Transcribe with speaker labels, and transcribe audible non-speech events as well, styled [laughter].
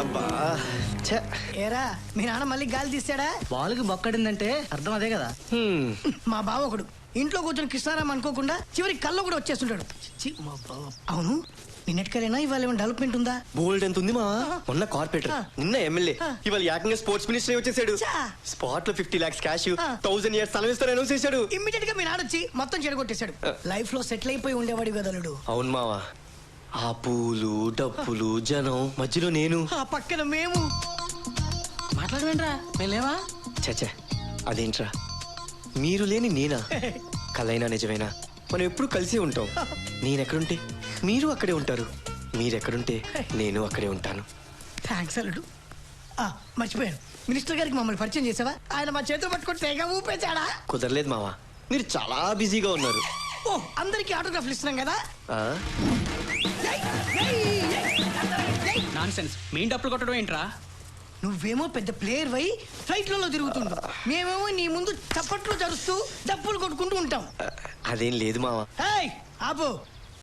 Speaker 1: అబ్బా.
Speaker 2: ఏరా మీ నాన్న మళ్ళీ గాలి తీసాడా
Speaker 3: బాలుకి బొక్కడిందంటే అర్థం అదే కదా.
Speaker 1: హ్మ్.
Speaker 2: మా బావ ఒకడు ఇంట్లో కూర్చొని కృష్ణారాం అనుకోకుండా చివరి కళ్ళు కూడా వచ్చేస్తుంటాడు. అవును? నిన్నటికైనా ఇవాళ ఏమైనా డెవలప్మెంట్ ఉందా?
Speaker 1: బోల్డ్ ఎంత ఉంది మా మొన్న కార్పొరేటర్. నిన్న ఎమ్మెల్యే. ఇవాళ ఏకంగా స్పోర్ట్స్ మినిస్టర్ వచ్చేసాడు. స్పాట్లో fifty lakhs cash. Thousand years స్థలం ఇస్తాను అనౌన్స్ చేశాడు.
Speaker 2: ఇమ్మీడియట్గా మీ నాన్న వచ్చి మొత్తం చెడగొట్టేశాడు. లైఫ్లో సెటిల్ అయిపోయి ఉండేవాడి కదలుడు
Speaker 1: అవును మావా. ఆ పూలు డప్పులు జనం మధ్యలో నేను.
Speaker 2: ఆ పక్కన మేము.
Speaker 3: మాట్లాడమేంట్రా మేము లేవా?
Speaker 1: చచ్చా అదేంట్రా? మీరు లేని నేనా? [laughs] కలైనా నిజమేనా? మనం ఎప్పుడు కలిసే ఉంటాం. నేనెక్కడుంటే? మీరు అక్కడే ఉంటారు. మీరెక్కడుంటే? నేను అక్కడే ఉంటాను.
Speaker 2: థ్యాంక్స్ అల్లుడు. ఆ, మర్చిపోయాను. మినిస్టర్ గారికి మమ్మల్ని పరిచయం చేసావా? ఆయన మా చేతులు పట్టుకొని తెగ ఊపేశాడా?
Speaker 1: కుదరలేదు మావా. మీరు చాలా బిజీగా ఉన్నారు.
Speaker 2: ఓ అందరికి ఆటోగ్రాఫ్లు ఇస్తున్నాం కదా?
Speaker 1: ఆ?
Speaker 2: ఏయ్, ఏయ్, ఏయ్, ఏయ్.
Speaker 3: నాన్ సెన్స్ మెయిన్ డప్పులు కొట్టడం ఏంట్రా?
Speaker 2: నువ్వేమో పెద్ద ప్లేయర్ వై ఫ్లైట్లలో తిరుగుతుండు. మేమేమో నీ ముందు చప్పట్లు జరుస్తూ డప్పులు కొట్టుకుంటూ ఉంటాం.
Speaker 1: అదేం లేదు మావా.
Speaker 2: ఆపు.